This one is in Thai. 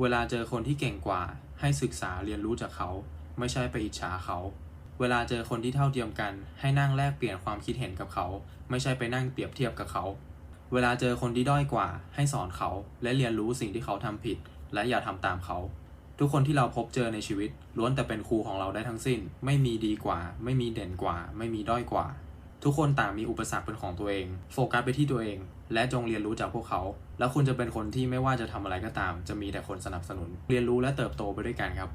เวลาเจอคนที่เก่งกว่า ให้ศึกษาเรียนรู้จากเขา ไม่ใช่ไปอิจฉาเขา เวลาเจอคนที่เท่าเทียมกัน ให้นั่งแลกเปลี่ยนความคิดเห็นกับเขา ไม่ใช่ไปนั่งเปรียบเทียบกับเขา เวลาเจอคนที่ด้อยกว่า ให้สอนเขา และเรียนรู้สิ่งที่เขาทำผิด และอย่าทำตามเขา ทุกคนที่เราพบเจอในชีวิต ล้วนแต่เป็นครูของเราได้ทั้งสิ้น ไม่มีดีกว่า ไม่มีเด่นกว่า ไม่มีด้อยกว่า ทุกคนต่างมีอุปสรรคเป็นของตัวเอง โฟกัสไปที่ตัวเอง และจงเรียนรู้จากพวกเขา แล้วคุณจะเป็นคนที่ไม่ว่าจะทำอะไรก็ตาม จะมีแต่คนสนับสนุน เรียนรู้และเติบโตไปด้วยกันครับ